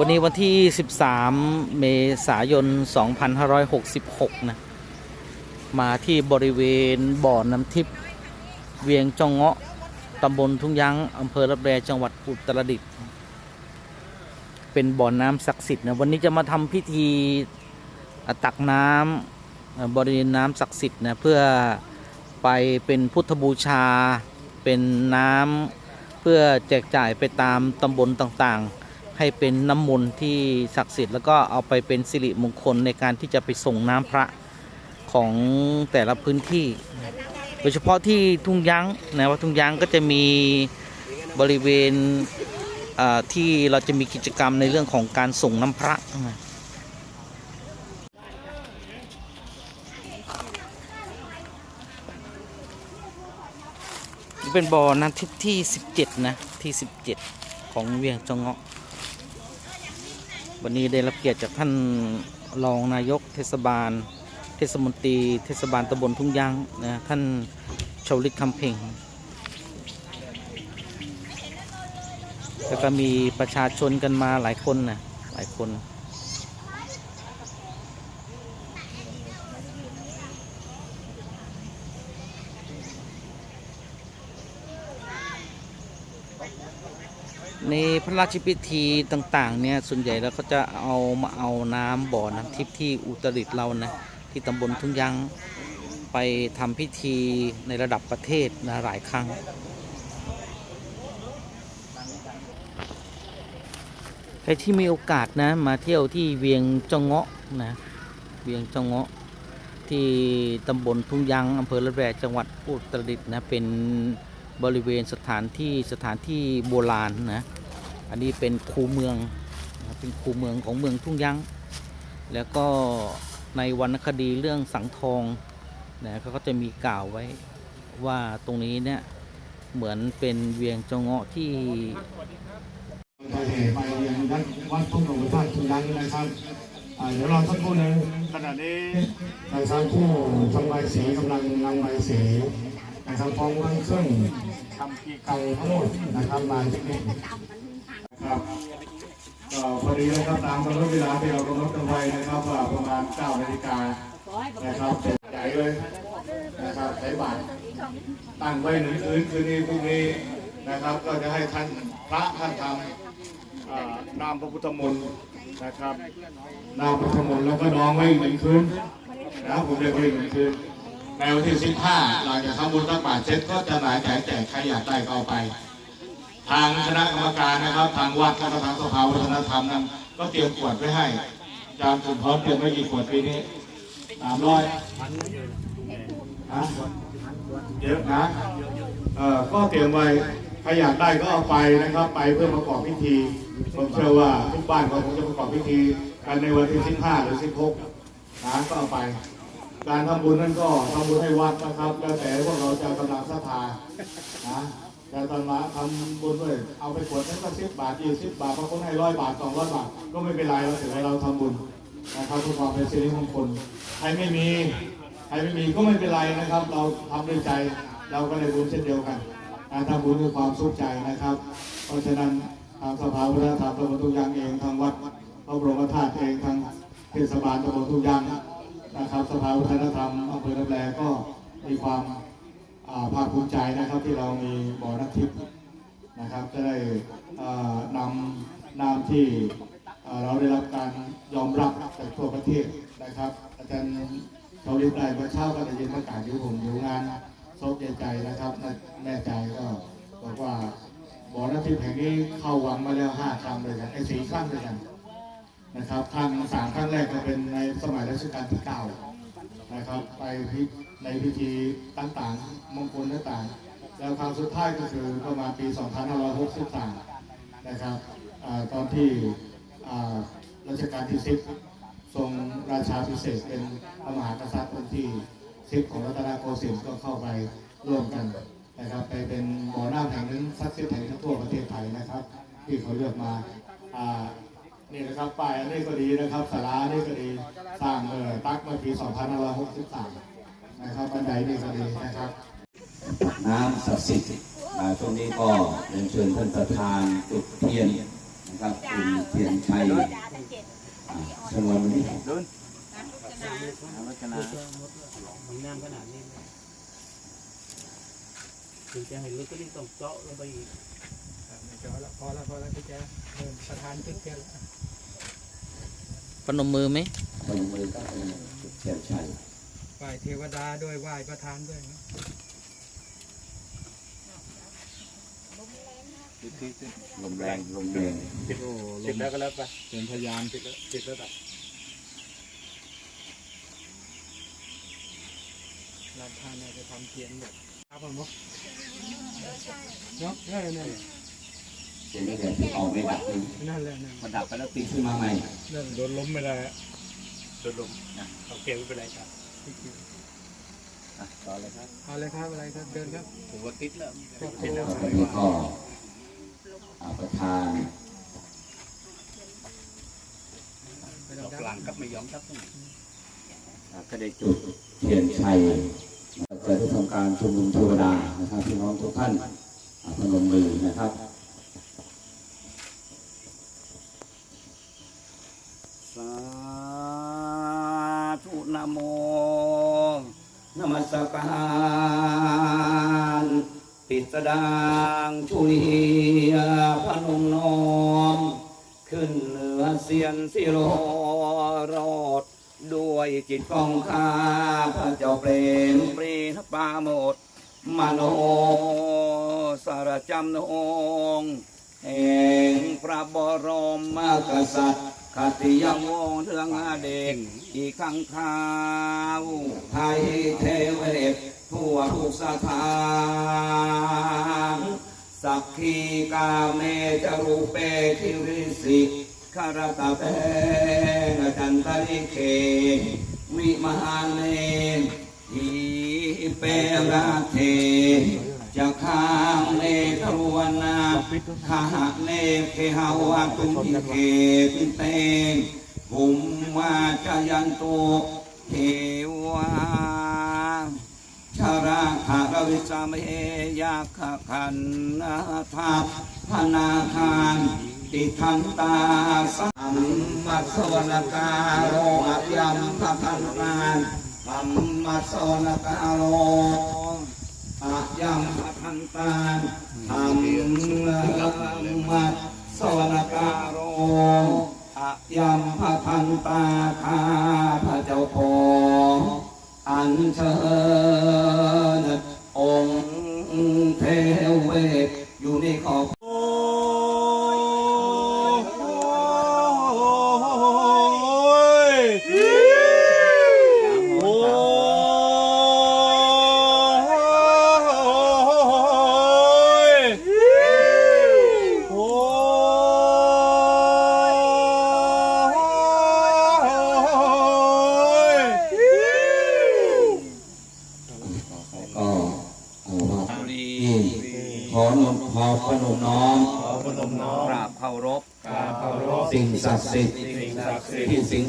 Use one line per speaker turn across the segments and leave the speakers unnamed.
วันนี้วันที่ 13 เมษายน 2566 นะ มาที่บริเวณบ่อน้ำทิพย์เวียงจองเงาะตำบลทุ่งยั้งอำเภอรับแรจังหวัดอุตรดิตถ์เป็นบ่อน้ำศักดิ์สิทธิ์นะ วันนี้จะมาทำพิธีอตักน้ำบริเวณน้ำศักดิ์สิทธิ์นะ เพื่อไปเป็นพุทธบูชา เป็นน้ำเพื่อแจกจ่ายไปตามตำบลต่างๆ ให้เป็นน้ำมนต์ที่ศักดิ์สิทธิ์แล้วก็เอาไปเป็นสิริมงคลในการที่จะไปส่งน้ำพระของแต่ละพื้นที่ โดยเฉพาะที่ทุ่งยั้งนะว่าทุ่งยั้งก็จะมีบริเวณที่เราจะมีกิจกรรมในเรื่องของการส่งน้ำพระเป็นบ่อน้ำทิพย์ที่ 17 นะ ที่ 17 ของเวียงจองเงาะ วันนี้ได้รับเกียรติจากท่านรองนายกเทศบาล เทศมนตรี เทศบาลตำบลทุ่งยางนะท่านชาวลิตคำเพ่งแล้วก็มีประชาชนกันมาหลายคนนะหลายคน ในพระราชพิธีต่างๆเนี่ยส่วนใหญ่แล้วก็จะเอามาเอาน้ำบ่อน้ำทิพย์ที่อุตรดิตถ์เรานะที่ตำบลทุ่งยังไปทำพิธีในระดับประเทศนะหลายครั้งใครที่มีโอกาสนะมาเที่ยวที่เวียงจงเงาะนะเวียงจงเงาะที่ตำบลทุ่งยังอำเภอละแวจังหวัดอุตรดิตถ์นะเป็น บริเวณสถานที่สถานที่โบราณนะอันนี้เป็นคูเมืองนะเป็นคูเมืองของเมืองทุ่งยังแล้วก็ในวรรณคดีเรื่องสังทองนะเขาก็จะมีกล่าวไว้ว่าตรงนี้เนี่ยเหมือนเป็นเวียงจองเงาะที่
ไปเหตุไปยังวัดวัดทุ่งหลวงพระธาตุทุยังนะครับอ่าเดี๋ยวรอสักครู่หนึง
ขณะนี้
นะครับผู้ทำใบายสีกำลังนำใบายสี นะครับพร้อมทั้งเครื่อง
ทำ
ก่ทั้งหมดนะครับมาที่นี่ครับก็พอดีนะครับตามกำหนดเวลาที่เรากำหนดกันไว้นะครับว่าประมาณ9นาฬิกานะครับเสร็จใหญ่เลยนะครับใช้บาตรตั้งไว้หนึ่งคืนคืนนี้พรุ่งนี้นะครับ ก็จะให้ท่านพระท่านทำ
นามพระพุทธมนต์นะครับ
นามพระพุทธมนต์แล้วก็น้องไว้หนึ่งคืนนะผมเรียกไว้หนึ่งคืน ในวันที่สิบห้าหลังจากทำบุญตักบาตรเสร็จก็จะหมายแจกแจกใครอยากได้ก็เอาไป ทางคณะกรรมการนะครับ ทางวัดและทางสภาวัฒนธรรมนั้นก็เตรียมขวดไว้ให้อาจารย์สุนทรเตรียมไว้กี่ขวดปีนี้สามร้อยเยอะนะเออก็เตรียมไว้ใครอยากได้ก็เอาไปนะครับ ไปเพื่อประกอบพิธีผมเชื่อว่าทุกบ้านเขาคงจะประกอบพิธีกันในวันที่ 15 หรือ 16นะก็เอาไป การทำบุญนั่นก็ทำบุญให้วัดนะครับ แล้วแต่พวกเราจะกำลังศรัทธานะแต่ตอนมาทำบุญด้วยเอาไปขวดนั้นก็สิบบาทยี่สิบบาทบางคนให้ร้อยบาทสองร้อยบาท ก็ไม่เป็นไรเราถือว่าเราทำบุญนะครับเพื่อความเป็นสิริมงคลใครไม่มีใครไม่มีก็ไม่เป็นไรนะครับ เราทำด้วยใจเราก็เลยบุญเช่นเดียวกัน การทำบุญคือความสุขใจนะครับ เพราะฉะนั้นทางสภาวัฒนธรรมตำบลทุกอยางเองทางวัดพระบรมธาตุเองทางเทศบาลตำบลทุกอยาง นะครับสภาวัฒนธรรมอำเภอลำแลก็มีความาภาคภูมิใจนะครับที่เรามีบ่อน้ำทิพย์นะครับจะได้นำน้ำที่เราได้รับการยอมรับจากทั่วประเทศนะครับ อาจารย์เขาเรียนได้เมื่อเช้าก็ได้ยินประกาศอยู่ผมอยู่งานโซกใจนะครับแม่ใจก็บอกว่าบ่อน้ำทิพย์แห่งนี้เข้าวังมาแล้วห้าครั้งเลยกันไอ้สี่ครั้งเลยกัน นะครับครั้งสามครั้งแรกก็เป็นในสมัยรัชกาลที่เก้านะครับ ไปพิในพิธีต่างๆมงคลต่างๆแล้วครั้งสุดท้ายก็คือประมาณปี 2563 นะครับอตอนที่รัชกาลที่สิบทรงราชาพิเศษเป็นพระมหากษัตริย์องค์ที่สิบของรัตนโกสินทร์ก็เข้าไปร่วมกันนะครับ ไปเป็นหมอหน้าแห่งหนึ่งสักสิบแห่งทั่วประเทศไทยนะครับ ที่เขาเลือกมา นี่นะครับป้ายอันนี้ก็ดีนะครับสารานี่ก็ดีสร้างเออตักเมื่อปี2563 นะครับบันไดนี่ก็ดีนะครับ
น้ำศักดิ์สิทธิ์อ่าช่วงนี้ก็เรียนเชิญท่านประธานจุดเทียนนะครับคุณเทียนชัยอ่าชนวนวันนี้
ถึงจะให้ลึกก็นี่ต้องเจาะลงไปอีก
พอแล้วพอแล้วพอแล้วพี่แจ๊เออประธานขึ้นเทียนแล้ว
ปนมมือไหม
คนมือก็เป็นเทียนชัย
ไหว้เทวดาด้วยไหว้ประธานด้วยนะ
ลมแรงลมแรง
ติดแล้วก็แล้วไปเป็นพยานติดแล้วติดแล้วแบบ
ราชาเนี่ยจะทำเทียนแบบครับผมเนาะเนาะเออนั่น
เสียงนี้เดี๋ยวที่ออกไม่ดับนี่
นั่นแหละนั่น
พอดับไปแล้วติดขึ้นมาใหม่
นั่น
โดนล้มไม่ได้อะโดนล้มนะโอเคไม่เป็นไรครับ
ต่อเลยครับ
เอาเลยครับอะไรครับเดินครับ
ผมว่าติดแล้ว
โอ้โห
ต่อไปนี้ก็อ่าประธาน
ไม่ต้อง
ดอก
ดับ
หลังก็ไม่ยอมทับ
ก็ได้จุดเทียนชัยจะได้ทำการชุมนุมเทวดานะครับพี่น้องทุกท่านอ่าพนมมือนะครับ สาธุนะโม นมัสการปิสดางชุลีพนมน้อม ขึ้นเหนือเสียนสิโรรอด ด้วยจิตของข้าพระเจ้าเปรมปรีนปาโมดมโนสารจำนงแห่งพระบรมกษัตริย์ คติยังวงเรื่องอเด็กอีกข้างข้าวไทยเทวเอกทั่วทุกสถานสักขีกาเมจรูเปทิริสิคารตาเปนจันตริเควิมหานเนทีเปราเท จะข้ามเนทรวนาขหะเนเคหาวาตุมิเคปิเตหุมวาจายันตุเทวาชาราคารวิสามเฮยาคขันนาทาพนาคารติทันตาสัมมัสวนกาโรอัยัมพพันตานสัมมัสสวนกาโร อะยัมพพันตานสัม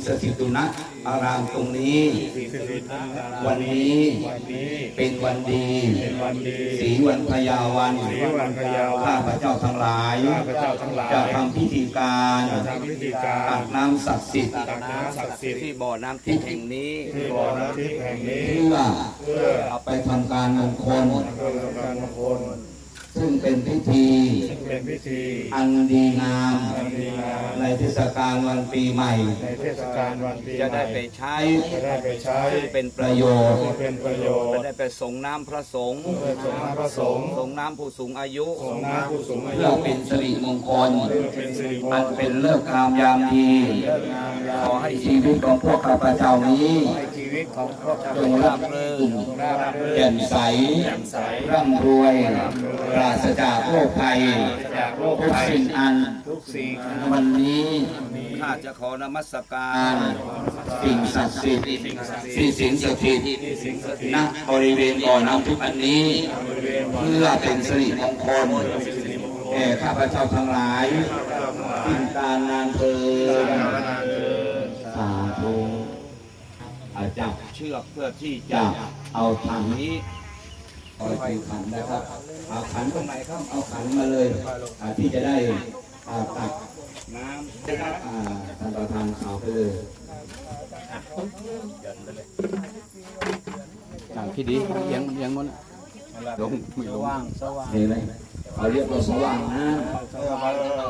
สิงสถิตอยู่ณอารามตรงนี้ วันนี้เป็นวันดีสีวันพยาวันข้าพเจ้าทั้งหลาย
พระเจ้าทั้งหลาย
จะทำพิธีการ
ทำพิธีการ
ตักน้ำศักดิ์สิทธิ์
ตักน้ำศักดิ์สิทธิ์
ที่บ่อน้ำทิพย์แห่งนี้
ที่บ่อน้ำทิพย์แห่งนี้
เพื่อเอาไปทำการมงคล
เพื่อทำการมงคล
ซึ่งเป็นพิธี
เป็นพิธี
อันดีงาม
อันดีงาม
ในเทศกาลวันปีใหม่
ในเทศกาลวันปี
จะ
ให
ได้
ม่
ไปใช้
จะได้ไปใช้
เป็นประโยชน์
เป็นประโยช
จะ
น์
ได้ไปส่งน้ำพระสงฆ์
เพื่อสงฆ์พระสงฆ์
ส่งน้ำผู้สูงอายุ
ส่งน้ำผู้สูงอา
เพื่
ยุ
อเป็นสิริมงคล
เพื่อเป็นสิริมง
อัน
คล
เป็นเลิกษ์งามยามดี
งามยา
ขอให้ชีวิตของพวกข้าพเจ้านี้
ให้ชี วิตของพวกเรา
จงราบรื่น
ราบรื่น
แจ่มใส
ใส
ร่ำรวยปราศจากโรคภัย
จากโรค
ทุก
ภัย
สิ่งอัน
ทุกสิ่ง
วันนี้ข้าจะขอนมัสการสิ่งศักดิ์สิทธิ์ที่สิงสถิตณบริเวณบ่อน้ำทิพย์อันนี้ เพื่อเป็นสิริมงคลแก่ข้าพเจ้าทั้งหลายสิ่งการนานเธอ จับเชือกเพื่อที่จะเอาถังนี้เอาไปขันนะครับเอาขันตรงไหนครับเอาขันมาเลยอ่าที่จะได้อ่าตักน้ำอ่าท่านประธานเอาไปเลย
ต่างพี่ดีเลี้ยงเลี้ยงมัน
ลงไม่ลง
ว่างสว่าง
เห็นไหมเขาเรียกว่าสว่างนะ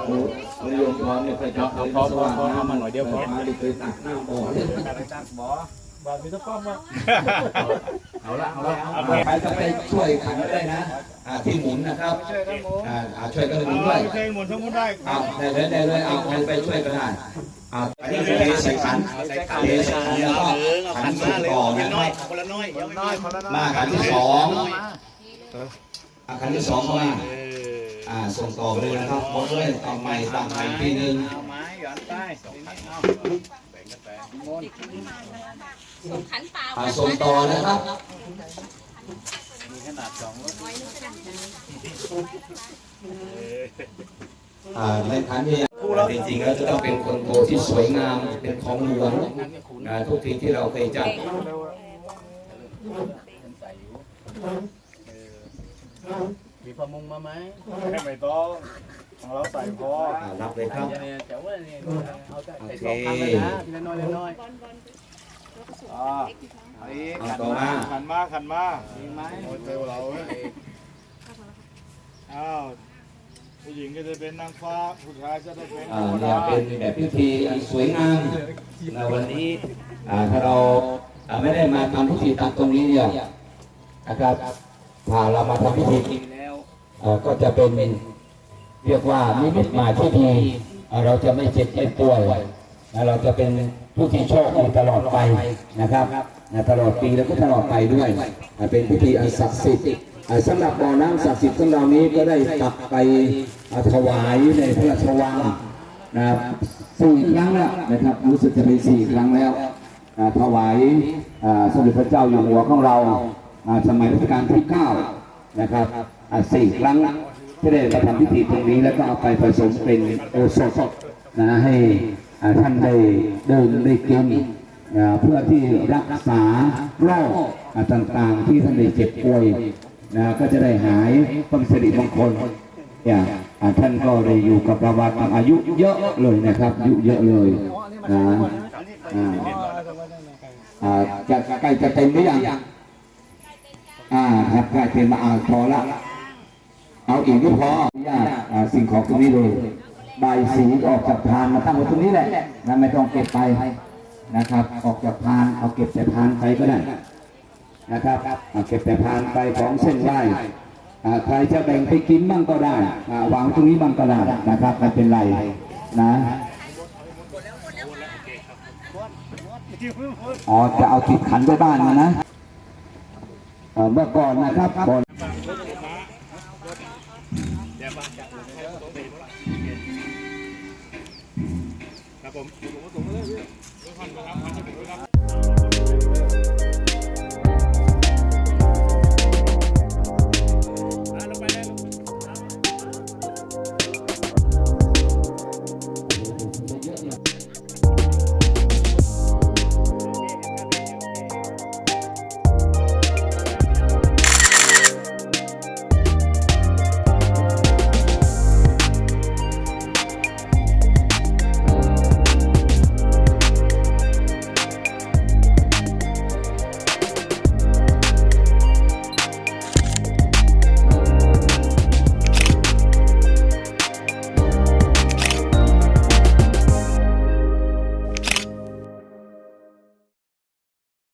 โอ้นิยมพร้อมเนี่ยเคยจับเลยสว่างนะมันหน่อยเดียวพอมาดิเคยตักน้ำบ่อเลย
บาทมีต้งป้อมว่า
เอาละเอาละใครจะไปช่วยขันได้นะอ่าที่หมุนนะครับอ่าอ่าช่วยกันหมุนด้วย
เพลงหมดทั้งหมดได้
เอาได้เลยได้เลยเอาใครไปช่วยก็ได้เอาอันนี้คือเทใส่ขันเทใส่ขันแล้วก็ขันส่งต่อนะครับ
คนละน้อยยังน้อย
มาขันที่สองขันที่สองเข้ามาอ่าส่งต่อไปเลยนะครับหมดเลยเอใหม่ตั้งใหม่อีกทีหนึ่ง
เอาไม้หย่อนไปเอาแบ่งกันไป
ขันเปล่า
อ่าส่งต่อนะครับ
มีขนาดสองรถ
อ่าในขันนี้จริงๆแล้วจะต้องเป็นคนโตที่สวยงามเป็นของหลวงอ่าทุกทีที่เราเคยจัด
มีพะมุงมาไหม
ไม่ต้องของเราใส่พอ
อ่ารับเลยครับ
เนี่ยแต่ว่าเนี่ยเอาแต่ใส่สองครั้งเลยนะทีละน้อยละน้อย
อ่าอันนี้
เอาต่อมา
ขันมาขันมามีไหมเจอเราเอ้าวผู้หญิงก็จะเป็นนางฟ้าผู้ชายจะได้เป็น
อ่า
เทว
เนี่ยเป็นแบบพิธีอันสวยงามในวันนี้อ่าถ้าเราอ่าไม่ได้มาทำพิธีตามตรงนี้เนี่ยนะครับถ้าเรามาทำพิธีเอ่อก็จะเป็นเรียกว่านิมิตหมายที่ดีอ่าเราจะไม่เจ็บไม่ป่วย และเราจะเป็นผู้ที่โชคดีตลอดไปนะครับนะตลอดปีแล้วก็ตลอดไปด้วยเป็นพิธีอันศักดิ์สิทธิ์สำหรับบ่อน้ำศักดิ์สิทธิ์ของเรานี้ก็ได้ตักไปถวายในพระราชวังนะสี่ครั้งแล้วนะครับรู้สึกจะเป็นสี่ครั้งแล้วถวายสมเด็จพระเจ้าอยู่หัวของเราสมัยรัชกาลที่เก้านะครับสี่ครั้งที่ได้มาทำพิธีตรงนี้แล้วก็เอาไปผสมเป็นโอสถนะให้ ท่านได้เดินได้กินเพื่อที่รักษาโรคต่างๆ ที่ท่านได้เจ็บป่วยนะก็จะได้หายความสิริมงคลเนี่ยท่านก็ได้อยู่กับเรามาอายุเยอะเลยนะครับอายุเยอะเลยนะจะใกล้จะเต็มหรือยังอ่าครับใกล้เต็มมาอ่าพอละเอาอีกไม่พอสิ่งของตรงนี้เลย ใบสีออกจากพานมาตั้งไว้ตรงนี้แหละนะไม่ต้องเก็บไปนะครับ ออกจากพานเอาเก็บแต่พานไปก็ได้นะครับเอาเก็บแต่พานไปของเส้นไหว้ใครจะแบ่งไปกินบ้างก็ได้วางตรงนี้บ้างก็ได้นะครับไม่เป็นไรนะอ๋อจะเอาติดขันไปบ้านมานะเมื่อก่อนนะครับก่อน
ครับผมผมก็ส่งมาเลยพี่